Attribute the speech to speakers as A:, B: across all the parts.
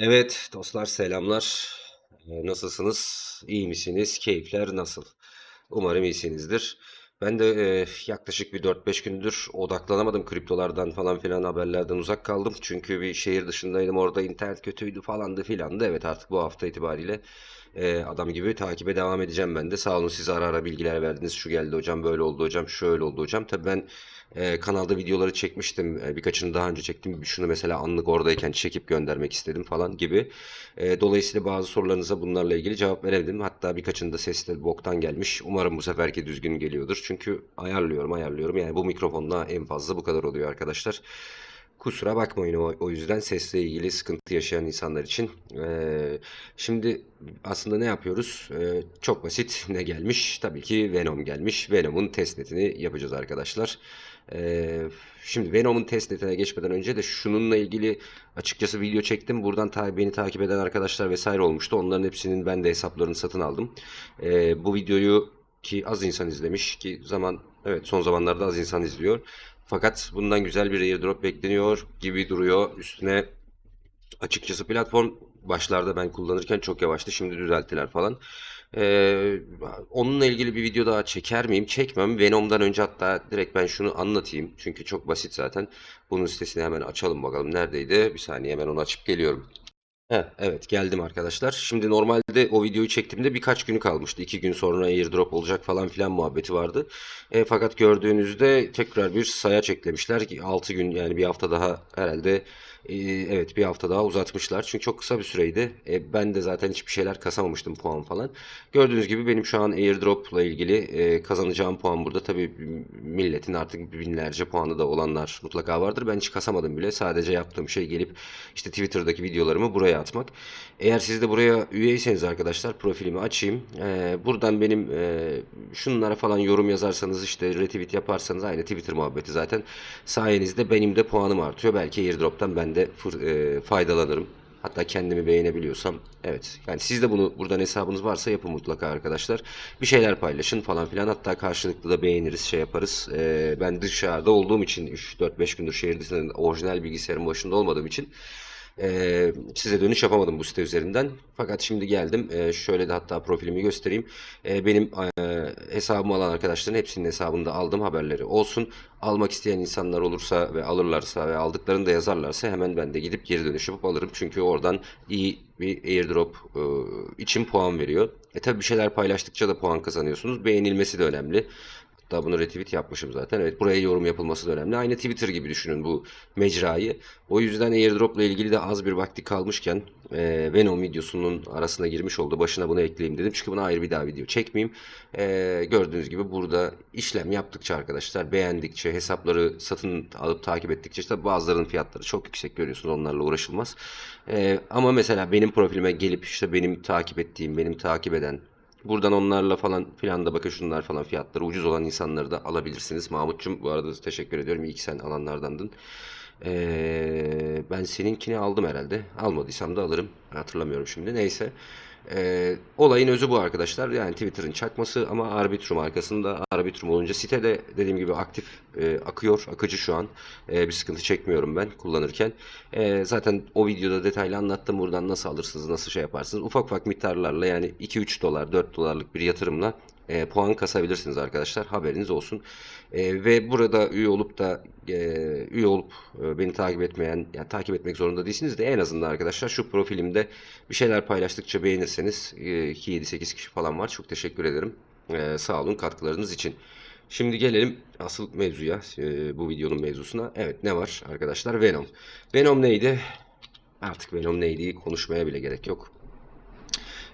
A: Evet dostlar selamlar. Eee, nasılsınız? İyi misiniz? Keyifler nasıl? Umarım iyisinizdir. Ben de eee, yaklaşık bir 4-5 gündür odaklanamadım kriptolardan falan filan haberlerden uzak kaldım. Çünkü bir şehir dışındaydım orada internet kötüydü falandı filandı. Evet artık bu hafta itibariyle eee, adam gibi takibe devam edeceğim ben de. Sağ olun siz ara ara bilgiler verdiniz. Şu geldi hocam böyle oldu hocam şöyle oldu hocam. Tabii ben eee, kanalda videoları çekmiştim. Eee, birkaçını daha önce çektim. Şunu mesela anlık oradayken çekip göndermek istedim falan gibi. E, dolayısıyla bazı sorularınıza bunlarla ilgili cevap veremedim. Hatta birkaçında sesleri boktan gelmiş. Umarım bu seferki düzgün geliyordur. Çünkü ayarlıyorum ayarlıyorum. Yani bu mikrofonla en fazla bu kadar oluyor arkadaşlar. Kusura bakmayın o, o yüzden sesle ilgili sıkıntı yaşayan insanlar için. E, şimdi aslında ne yapıyoruz? E, çok basit. Ne gelmiş? Tabii ki Venom gelmiş. Venom'un testnetini yapacağız arkadaşlar. E, şimdi Venom'un testnetine geçmeden önce de şununla ilgili Açıkçası video çektim. Buradan ta beni takip eden arkadaşlar vesaire olmuştu. Onların hepsinin ben de hesaplarını satın aldım. Ee, bu videoyu ki az insan izlemiş ki zaman evet son zamanlarda az insan izliyor. Fakat bundan güzel bir airdrop bekleniyor gibi duruyor. Üstüne açıkçası platform başlarda ben kullanırken çok yavaştı. Şimdi düzelttiler falan. Ee, onunla ilgili bir video daha çeker miyim? Çekmem. Venom'dan önce hatta direkt ben şunu anlatayım. Çünkü çok basit zaten. Bunun sitesini hemen açalım bakalım. Neredeydi? Bir saniye hemen onu açıp geliyorum. Evet geldim arkadaşlar. Şimdi normalde o videoyu çektiğimde birkaç günü kalmıştı. İki gün sonra airdrop olacak falan filan muhabbeti vardı. E, fakat gördüğünüzde tekrar bir sayaç eklemişler ki 6 gün yani bir hafta daha herhalde e, evet bir hafta daha uzatmışlar. Çünkü çok kısa bir süreydi. E, ben de zaten hiçbir şeyler kasamamıştım puan falan. Gördüğünüz gibi benim şu an airdrop'la ilgili e, kazanacağım puan burada. Tabii milletin artık binlerce puanı da olanlar mutlaka vardır. Ben hiç kasamadım bile. Sadece yaptığım şey gelip işte Twitter'daki videolarımı buraya atmak. Eğer siz de buraya üyeyseniz arkadaşlar profilimi açayım. E, buradan benim e, şunlara falan yorum yazarsanız işte retweet yaparsanız aynı Twitter muhabbeti zaten. Sayenizde benim de puanım artıyor. Belki airdrop'tan ben de fır- e, faydalanırım. Hatta kendimi beğenebiliyorsam evet. Yani siz de bunu buradan hesabınız varsa yapın mutlaka arkadaşlar. Bir şeyler paylaşın falan filan. Hatta karşılıklı da beğeniriz şey yaparız. Ee, ben dışarıda olduğum için 3-4-5 gündür şehir dışında orijinal bilgisayarın başında olmadığım için ee, size dönüş yapamadım bu site üzerinden. Fakat şimdi geldim. Ee, şöyle de hatta profilimi göstereyim. Ee, benim e, hesabımı alan arkadaşların hepsinin hesabını da aldım haberleri olsun. Almak isteyen insanlar olursa ve alırlarsa ve aldıklarını da yazarlarsa hemen ben de gidip geri dönüş yapıp alırım. Çünkü oradan iyi bir airdrop e, için puan veriyor. E tabi bir şeyler paylaştıkça da puan kazanıyorsunuz. Beğenilmesi de önemli. Hatta bunu retweet yapmışım zaten. Evet buraya yorum yapılması da önemli. Aynı Twitter gibi düşünün bu mecrayı. O yüzden airdrop ile ilgili de az bir vakti kalmışken e, Venom videosunun arasına girmiş oldu. Başına bunu ekleyeyim dedim. Çünkü buna ayrı bir daha video çekmeyeyim. E, gördüğünüz gibi burada işlem yaptıkça arkadaşlar beğendikçe hesapları satın alıp takip ettikçe işte bazılarının fiyatları çok yüksek görüyorsunuz. Onlarla uğraşılmaz. E, ama mesela benim profilime gelip işte benim takip ettiğim, benim takip eden Buradan onlarla falan filan da bakın şunlar falan fiyatları ucuz olan insanları da alabilirsiniz. Mahmutçum bu arada teşekkür ediyorum. İyi ki sen alanlardandın. Ee, ben seninkini aldım herhalde. Almadıysam da alırım. Hatırlamıyorum şimdi. Neyse. Ee, olayın özü bu arkadaşlar. Yani Twitter'ın çakması ama Arbitrum arkasında. Arbitrum olunca sitede dediğim gibi aktif e, akıyor. Akıcı şu an. E, bir sıkıntı çekmiyorum ben kullanırken. E, zaten o videoda detaylı anlattım. Buradan nasıl alırsınız, nasıl şey yaparsınız. Ufak ufak miktarlarla yani 2-3 dolar, 4 dolarlık bir yatırımla e, puan kasabilirsiniz arkadaşlar. Haberiniz olsun. E, ve burada üye olup da e, üye olup e, beni takip etmeyen, yani takip etmek zorunda değilsiniz de en azından arkadaşlar şu profilimde bir şeyler paylaştıkça beğenirseniz e, ki 7-8 kişi falan var. Çok teşekkür ederim. E, sağ olun katkılarınız için. Şimdi gelelim asıl mevzuya, e, bu videonun mevzusuna. Evet ne var arkadaşlar? Venom. Venom neydi? Artık Venom neydi konuşmaya bile gerek yok.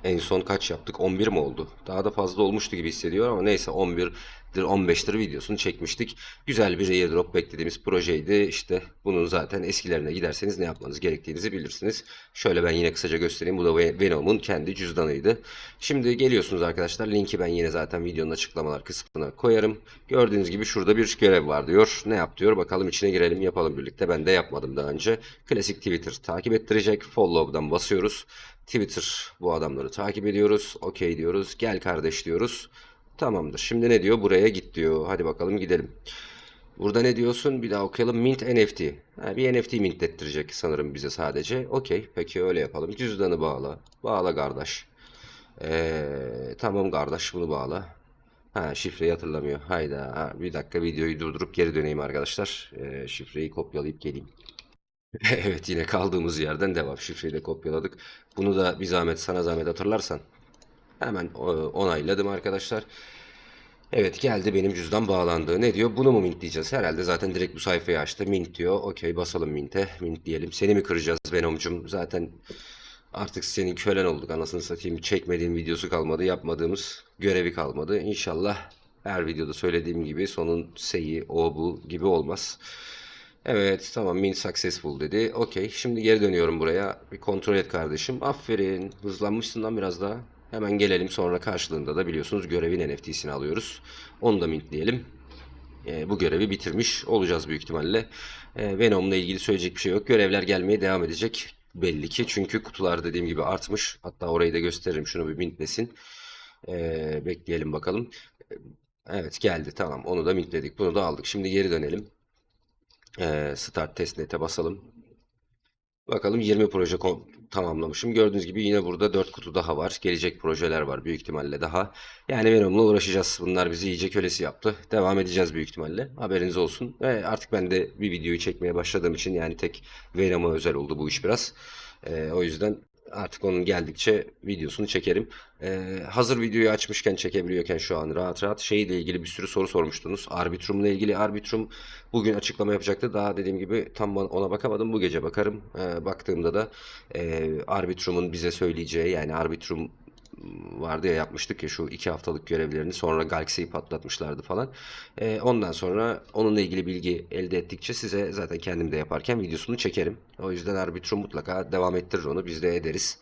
A: En son kaç yaptık? 11 mi oldu? Daha da fazla olmuştu gibi hissediyor ama neyse 11'dir 15'tir videosunu çekmiştik. Güzel bir airdrop beklediğimiz projeydi. İşte bunun zaten eskilerine giderseniz ne yapmanız gerektiğinizi bilirsiniz. Şöyle ben yine kısaca göstereyim. Bu da Venom'un kendi cüzdanıydı. Şimdi geliyorsunuz arkadaşlar. Linki ben yine zaten videonun açıklamalar kısmına koyarım. Gördüğünüz gibi şurada bir görev var diyor. Ne yap diyor. Bakalım içine girelim yapalım birlikte. Ben de yapmadım daha önce. Klasik Twitter takip ettirecek. Follow'dan basıyoruz. Twitter bu adamları takip ediyoruz. Okey diyoruz. Gel kardeş diyoruz. Tamamdır. Şimdi ne diyor? Buraya git diyor. Hadi bakalım gidelim. Burada ne diyorsun? Bir daha okuyalım. Mint NFT. Ha, bir NFT mintlettirecek sanırım bize sadece. Okey. Peki öyle yapalım. Cüzdanı bağla. Bağla kardeş. Ee, tamam kardeş bunu bağla. Ha şifreyi hatırlamıyor. Hayda. Ha, bir dakika videoyu durdurup geri döneyim arkadaşlar. Ee, şifreyi kopyalayıp geleyim. Evet yine kaldığımız yerden devam. Şifreyi de kopyaladık. Bunu da bir zahmet sana zahmet hatırlarsan. Hemen e, onayladım arkadaşlar. Evet geldi benim cüzdan bağlandı. Ne diyor? Bunu mu mint diyeceğiz? Herhalde zaten direkt bu sayfayı açtı. Mint diyor. Okey basalım mint'e. Mint diyelim. Seni mi kıracağız Venom'cum? Zaten artık senin kölen olduk anasını satayım. Çekmediğim videosu kalmadı. Yapmadığımız görevi kalmadı. İnşallah her videoda söylediğim gibi sonun seyi o bu gibi olmaz. Evet tamam mint successful dedi. Okey şimdi geri dönüyorum buraya. Bir kontrol et kardeşim. Aferin hızlanmışsın lan biraz daha. Hemen gelelim sonra karşılığında da biliyorsunuz görevin NFT'sini alıyoruz. Onu da mintleyelim. Ee, bu görevi bitirmiş olacağız büyük ihtimalle. Ee, Venom'la ilgili söyleyecek bir şey yok. Görevler gelmeye devam edecek belli ki. Çünkü kutular dediğim gibi artmış. Hatta orayı da gösteririm. Şunu bir mintlesin. Ee, bekleyelim bakalım. Evet geldi tamam onu da mintledik. Bunu da aldık. Şimdi geri dönelim. Start testnet'e basalım. Bakalım 20 proje tamamlamışım. Gördüğünüz gibi yine burada 4 kutu daha var. Gelecek projeler var büyük ihtimalle daha. Yani Venom'la uğraşacağız. Bunlar bizi iyice kölesi yaptı. Devam edeceğiz büyük ihtimalle. Haberiniz olsun. Ve artık ben de bir videoyu çekmeye başladığım için yani tek Venom'a özel oldu bu iş biraz. Ee, o yüzden artık onun geldikçe videosunu çekerim. Ee, hazır videoyu açmışken çekebiliyorken şu an rahat rahat şeyle ilgili bir sürü soru sormuştunuz. Arbitrum'la ilgili Arbitrum bugün açıklama yapacaktı. Daha dediğim gibi tam ona bakamadım. Bu gece bakarım. Ee, baktığımda da e, Arbitrum'un bize söyleyeceği yani Arbitrum vardı ya yapmıştık ya şu iki haftalık görevlerini sonra Galaxy'yi patlatmışlardı falan. Ee, ondan sonra onunla ilgili bilgi elde ettikçe size zaten kendim de yaparken videosunu çekerim. O yüzden Arbitrum mutlaka devam ettirir onu biz de ederiz.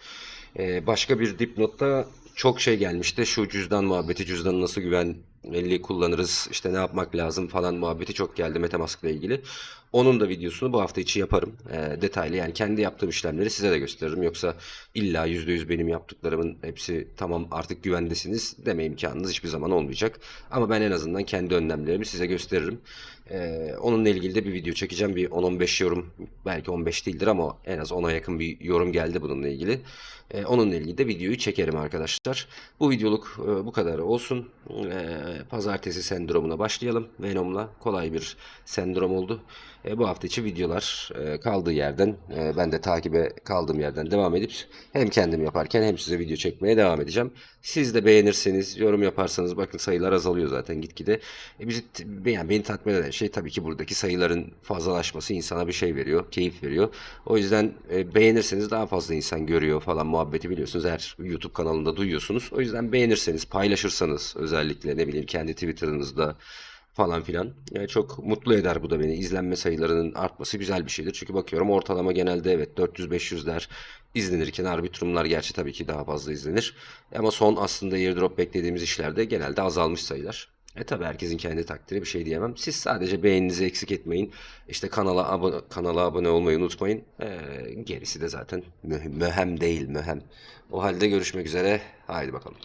A: Ee, başka bir dipnotta çok şey gelmişti. Şu cüzdan muhabbeti, cüzdanı nasıl güvenli kullanırız, işte ne yapmak lazım falan muhabbeti çok geldi Metamask ile ilgili. Onun da videosunu bu hafta içi yaparım. Ee, detaylı yani kendi yaptığım işlemleri size de gösteririm. Yoksa illa %100 benim yaptıklarımın hepsi tamam artık güvendesiniz deme imkanınız hiçbir zaman olmayacak. Ama ben en azından kendi önlemlerimi size gösteririm. Ee, onunla ilgili de bir video çekeceğim. Bir 10-15 yorum belki 15 değildir ama en az 10'a yakın bir yorum geldi bununla ilgili. Ee, onunla ilgili de videoyu çekerim arkadaşlar. Bu videoluk e, bu kadar olsun. Ee, pazartesi sendromuna başlayalım. Venom'la kolay bir sendrom oldu. E, bu hafta içi videolar e, kaldığı yerden e, ben de takibe kaldığım yerden devam edip hem kendim yaparken hem size video çekmeye devam edeceğim. Siz de beğenirseniz, yorum yaparsanız bakın sayılar azalıyor zaten gitgide. E, bizi yani beni tatmin eden şey tabii ki buradaki sayıların fazlalaşması insana bir şey veriyor, keyif veriyor. O yüzden e, beğenirseniz daha fazla insan görüyor falan muhabbeti biliyorsunuz. Her YouTube kanalında duyuyorsunuz. O yüzden beğenirseniz, paylaşırsanız özellikle ne bileyim kendi Twitter'ınızda falan filan. Yani çok mutlu eder bu da beni. İzlenme sayılarının artması güzel bir şeydir. Çünkü bakıyorum ortalama genelde evet 400-500'ler izlenirken arbitrumlar gerçi tabii ki daha fazla izlenir. Ama son aslında airdrop beklediğimiz işlerde genelde azalmış sayılar. E tabi herkesin kendi takdiri bir şey diyemem. Siz sadece beğeninizi eksik etmeyin. İşte kanala abone, kanala abone olmayı unutmayın. E, gerisi de zaten mühim, mühem değil mühem. O halde görüşmek üzere. Haydi bakalım.